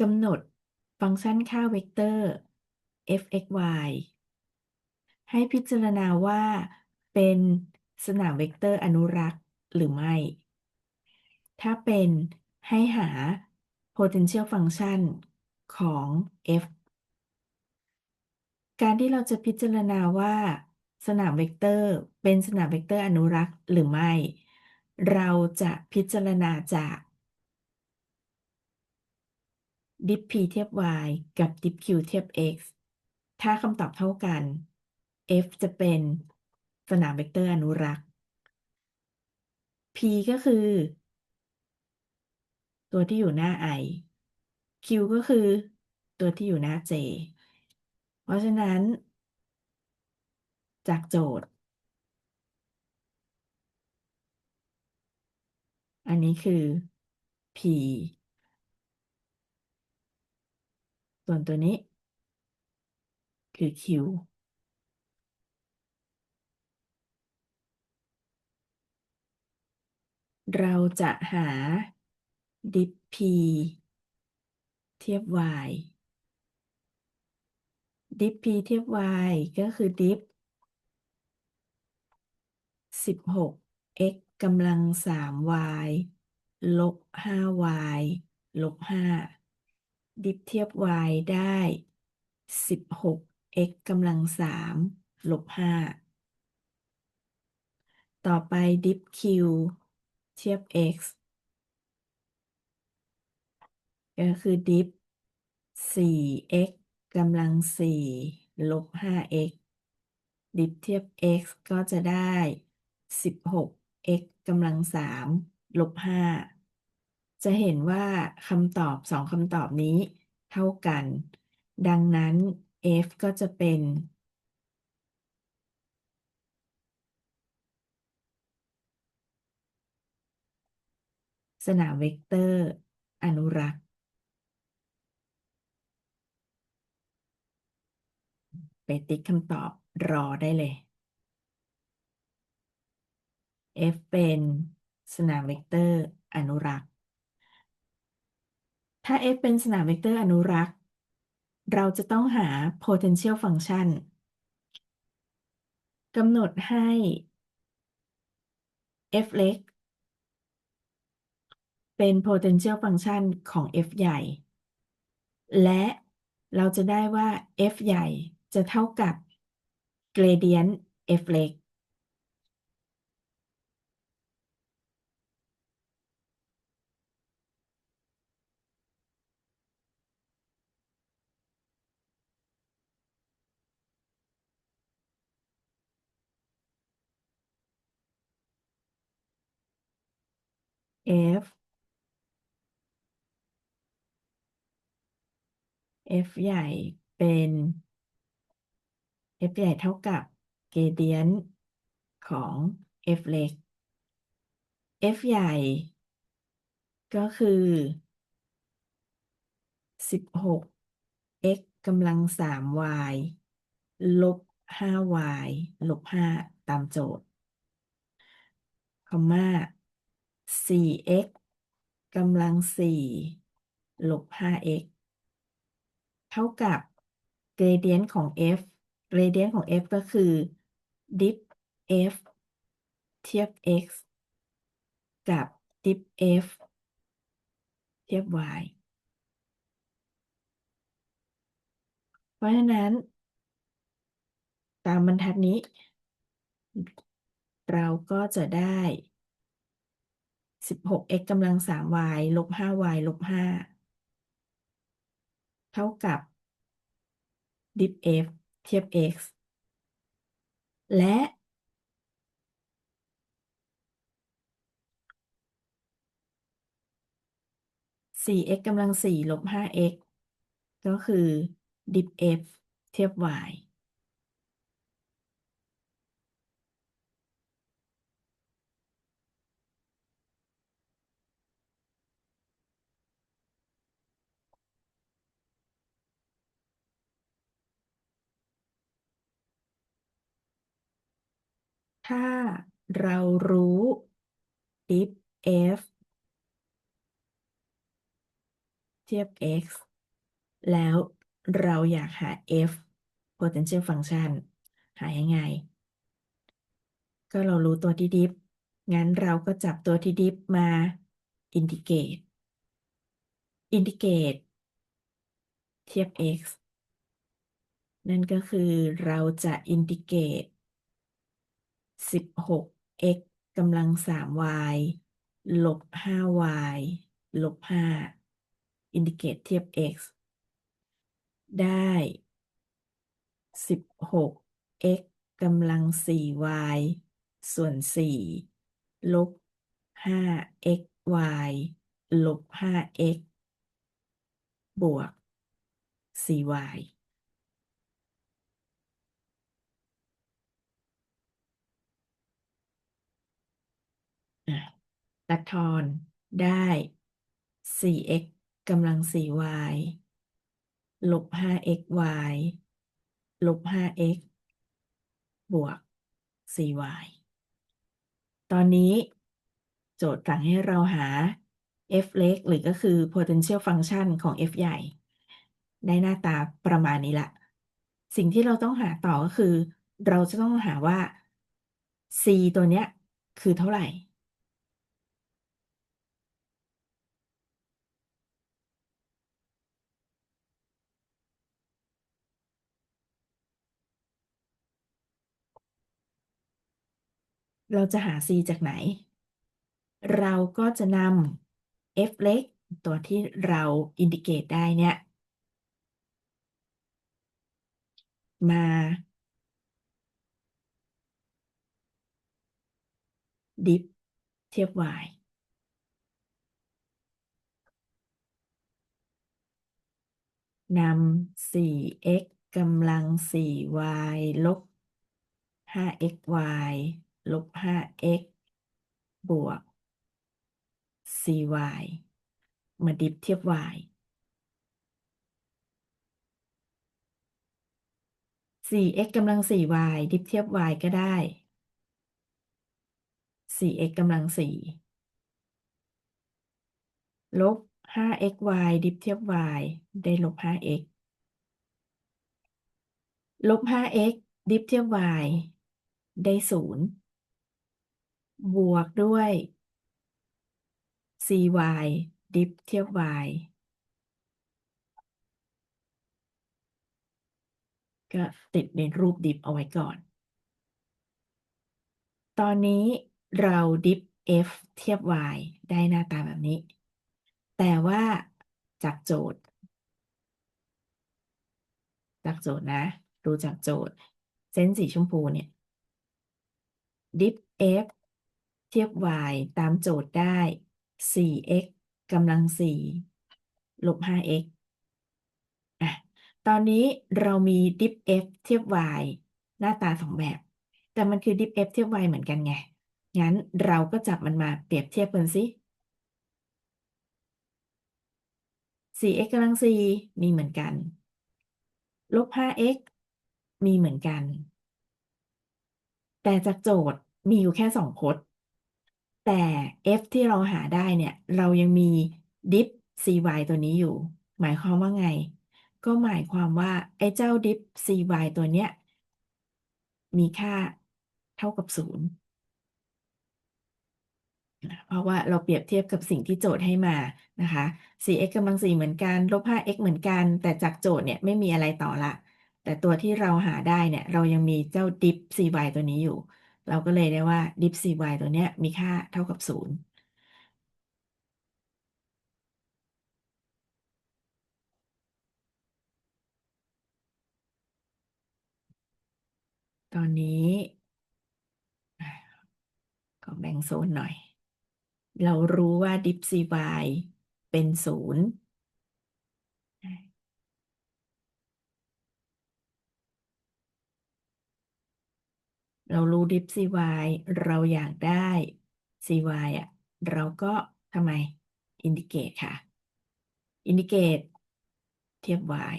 กำหนดฟังก์ชันค่าเวกเตอร์ f(x,y) ให้พิจารณาว่าเป็นสนามเวกเตอร์อนุรักษ์หรือไม่ ถ้าเป็นให้หา potential function ของ f การที่เราจะพิจารณาว่า สนามเวกเตอร์ เป็นสนามเวกเตอร์อนุรักษ์หรือไม่ เราจะพิจารณาจาก diff p เทียบ y กับ diff q เทียบ x ถ้าคำตอบเท่ากัน f จะเป็นสนามเวกเตอร์อนุรักษ์ p ก็คือ ตัวที่อยู่หน้า i q ก็คือตัวที่อยู่หน้า j เพราะฉะนั้น จากโจทย์ อันนี้คือ p ส่วนตัวนี้ คือ q เราจะหา diff p เทียบ y diff p เทียบ y ก็คือ diff 16 x กำลัง 3y ลบ 5y ลบ 5 diff เทียบ y ได้ 16 x กำลัง3ลบ5ต่อไป diff q เทียบ x ก็คือ diff 4x กำลัง4ลบ 5x ดิฟเทียบ x ก็จะได้ 16x กำลัง3ลบ5 จะเห็นว่าคำตอบสองคำตอบนี้เท่ากัน ดังนั้น f ก็จะเป็น สนามเวกเตอร์ อนุรักษ์ ไปติ๊กคำตอบรอได้เลย f เป็นสนามเวกเตอร์ อนุรักษ์ ถ้า f เป็นสนามเวกเตอร์อนุรักษ์ เราจะต้องหา potential function กำหนดให้ f เล็ก เป็น potential function ของ f ใหญ่ และเราจะได้ว่า f ใหญ่จะเท่ากับ gradient f เล็ก f f ใหญ่เป็น f ใหญ่เท่ากับ gradient ของ f เล็ก f ใหญ่ ก็คือ 16 x กำลัง 3y ลบ 5y ลบ 5 ตามโจทย์คอมมา 4x กำลัง 4 ลบ 5x เท่ากับ gradient ของ f gradient ของ f ก็คือ diff เทียบ x กับ diff f เทียบ y เพราะฉะนั้น ตามบรรทัดนี้ เราก็จะได้ 16x กำลัง 3y ลบ 5y ลบ5เท่ากับ diff เทียบ x และ 4x กำลัง4ลบ 5x ก็คือ diff f เทียบ y ถ้าเรารู้ diff f เทียบ x แล้วเราอยากหา f potential function หายังไง ก็เรารู้ตัวที่ดิฟ งั้นเราก็จับตัวที่ดิฟมา indicate indicate เทียบ x นั่นก็คือเราจะ indicate 16x กำลัง 3y ลบ 5y ลบ5 indicate เทียบ x ได้ 16x กำลัง 4y ส่วน4ลบ 5xy ลบ 5x บวก 4y ตัดทอนได้ 4x กำลัง 4y ลบ 5xy ลบ 5x บวก 4y ตอนนี้โจทย์สั่งให้เราหา f เล็กหรือก็คือ potential function ของ f ใหญ่ ได้หน้าตาประมาณนี้ละ สิ่งที่เราต้องหาต่อก็คือ เราจะต้องหาว่า c ตัวเนี้ยคือเท่าไหร่ เราจะหา c จากไหน เราก็จะนำ f เล็ก ตัวที่เรา indicate ได้เนี่ย มา diff เทียบ y นำ 4x กำลัง 4y ลบ 5xy ลบ 5x บวก cy มาดิฟเทียบ y 4x กำลัง 4y ดิฟเทียบ y ก็ได้ 4x กำลัง 4 ลบ 5xy ดิฟเทียบ y ได้ลบ 5x ลบ 5x ดิฟเทียบ y ได้ 0 บวกด้วย cy ดิฟเทียบ y ก็ติดในรูปดิฟเอาไว้ก่อน ตอนนี้เราดิฟ f เทียบ y ได้หน้าตาแบบนี้ แต่ว่าจากโจทย์ จากโจทย์นะดูจากโจทย์ เส้นสีชมพูเนี่ยดิฟ f เทียบ y ตามโจทย์ได้ 4x กำลัง 4 ลบ 5x อะ ตอนนี้เรามีดิฟ f เทียบ y หน้าตาสองแบบ แต่มันคือดิฟ f เทียบ y เหมือนกันไง งั้นเราก็จับมันมาเปรียบเทียบกันสิ 4x กำลัง 4 มีเหมือนกัน ลบ 5x มีเหมือนกัน แต่จากโจทย์มีอยู่แค่สองพจน์ แต่ f ที่เราหาได้เนี่ย เรายังมี diff cy ตัวนี้อยู่ หมายความว่าไง ก็หมายความว่า ไอ้เจ้า diff cy ตัวเนี้ย มีค่าเท่ากับ0เพราะว่าเราเปรียบเทียบกับสิ่งที่โจทย์ให้มานะคะ 4x กำลัง4เหมือนกัน ลบ 5x เหมือนกัน แต่จากโจทย์เนี่ยไม่มีอะไรต่อละ แต่ตัวที่เราหาได้เนี่ย เรายังมีเจ้า diff cy ตัวนี้อยู่ เราก็เลยได้ว่า diff cy ตัวเนี้ยมีค่าเท่ากับ0ตอนนี้ขอแบ่งโซนหน่อย เรารู้ว่า diff cy เป็น0 เรารู้ diff cy เราอยากได้ cy อะ เราก็ทำไม indicate ค่ะ indicate เทียบ y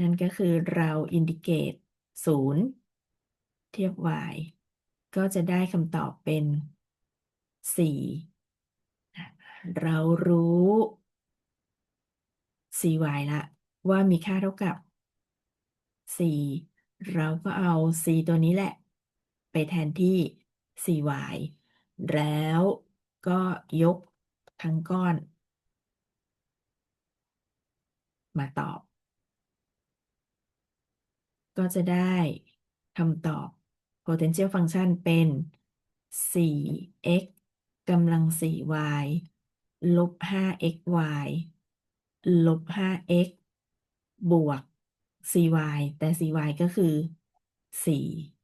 นั่นก็คือเรา indicate 0เทียบ y ก็จะได้คำตอบเป็น 4 เรารู้ 4y ละว่ามีค่าเท่ากับ 4 เราก็เอา c ตัวนี้แหละ ไปแทนที่ 4y แล้วก็ยกทั้งก้อน มาตอบ ก็จะได้คำตอบ potential function เป็น 4x กำลัง 4y ลบ 5xy ลบ 5x บวก cy แต่ cy ก็คือ4